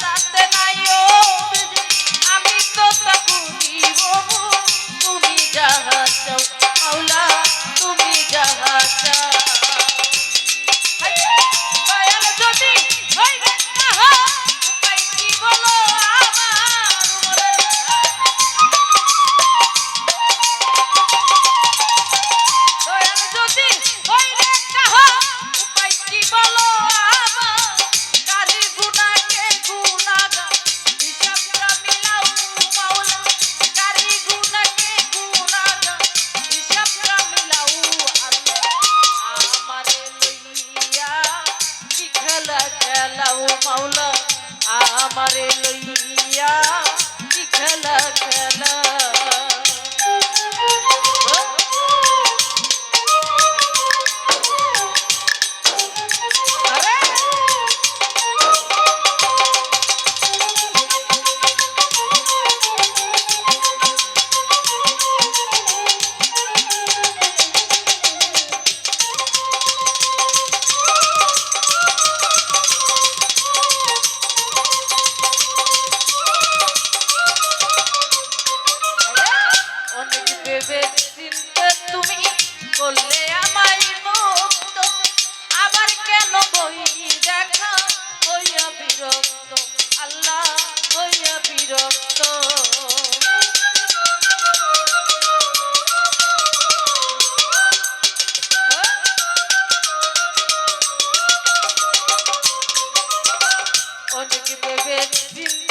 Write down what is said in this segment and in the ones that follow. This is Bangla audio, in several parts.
bye. আমারে লইয়া ভেবে চিন্তা তুমি করলে আমায় মুক্ত। আবার কেন বই দেখা? হইয়া বিরক্ত। আল্লাহ, হইয়া বিরক্ত। হ্যাঁ? অনেক ভেবে চিন্তা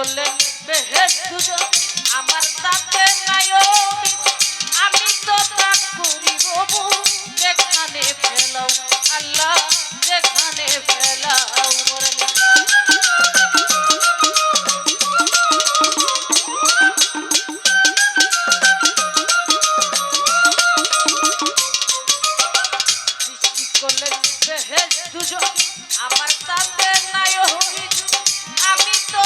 বললেন আমার তাতে নাই আমি তো তা করিব যেখানে ফেলাও আল্লাহ, যেখানে ফেলাও আমার তাতে নাই আমি তো